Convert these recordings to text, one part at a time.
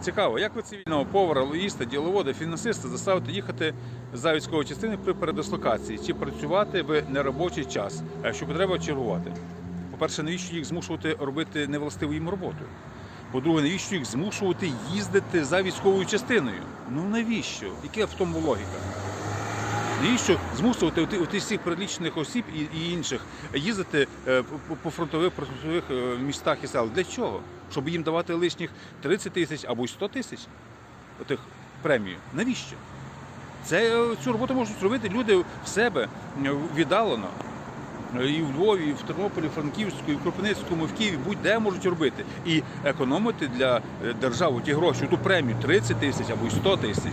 Цікаво, як ви цивільного повара, лоїста, діловода, фінансиста заставите їхати за військової частини при передислокації чи працювати в неробочий час, а якщо потреба чергувати? По-перше, навіщо їх змушувати робити невластиву їм роботу? По-друге, навіщо їх змушувати їздити за військовою частиною? Ну навіщо? Яка в тому логіка? Навіщо змусувати оти- отих всіх перелічених осіб і, і інших їздити е, по, по фронтових прифронтових е, містах і селах? Для чого? Щоб їм давати лишніх 30 тисяч або 100 тисяч отих премію. Навіщо? Це е, цю роботу можуть зробити люди в себе віддалено. І в Львові, і в Тернополі, в Франківську, і в Кропивницькому, і в Києві, будь-де можуть робити. І економити для держави ті гроші, ту премію 30 тисяч або 100 тисяч.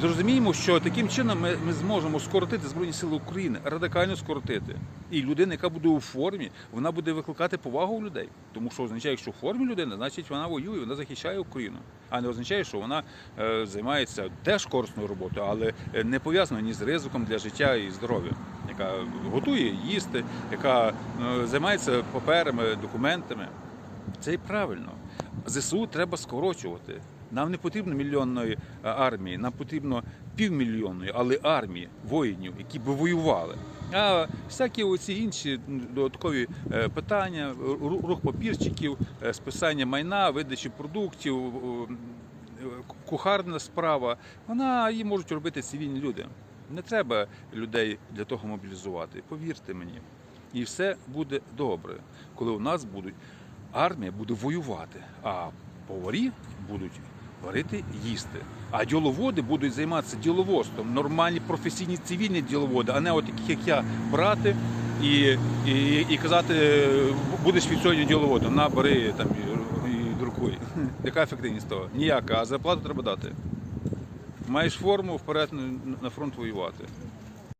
Зрозуміємо, що таким чином ми, ми зможемо скоротити Збройні Сили України, радикально скоротити. І людина, яка буде у формі, вона буде викликати повагу у людей. Тому що означає, якщо в формі людина, значить вона воює, вона захищає Україну. А не означає, що вона е, займається теж корисною роботою, але е, не пов'язана ні з ризиком для життя і здоров'я, яка готує їсти, яка е, займається паперами, документами. Це і правильно. ЗСУ треба скорочувати. Нам не потрібно мільйонної е, армії, нам потрібно півмільйонної, але армії воїнів, які б воювали. А всякі оці інші додаткові е, питання, рух папірчиків, е, списання майна, видачі продуктів, кухарна справа, вона її можуть робити цивільні люди. Не треба людей для того мобілізувати. Повірте мені. І все буде добре, коли у нас будуть армія буде воювати, а поварі будуть варити їсти. А діловоди будуть займатися діловодством, нормальні професійні цивільні діловоди, а не от таких, як я, брати і, і, і казати, будеш від сьогодні діловодом, на бери там і, і друкуй. Яка ефективність того? Ніяка, а зарплату треба дати. Маєш форму вперед на- на фронт воювати.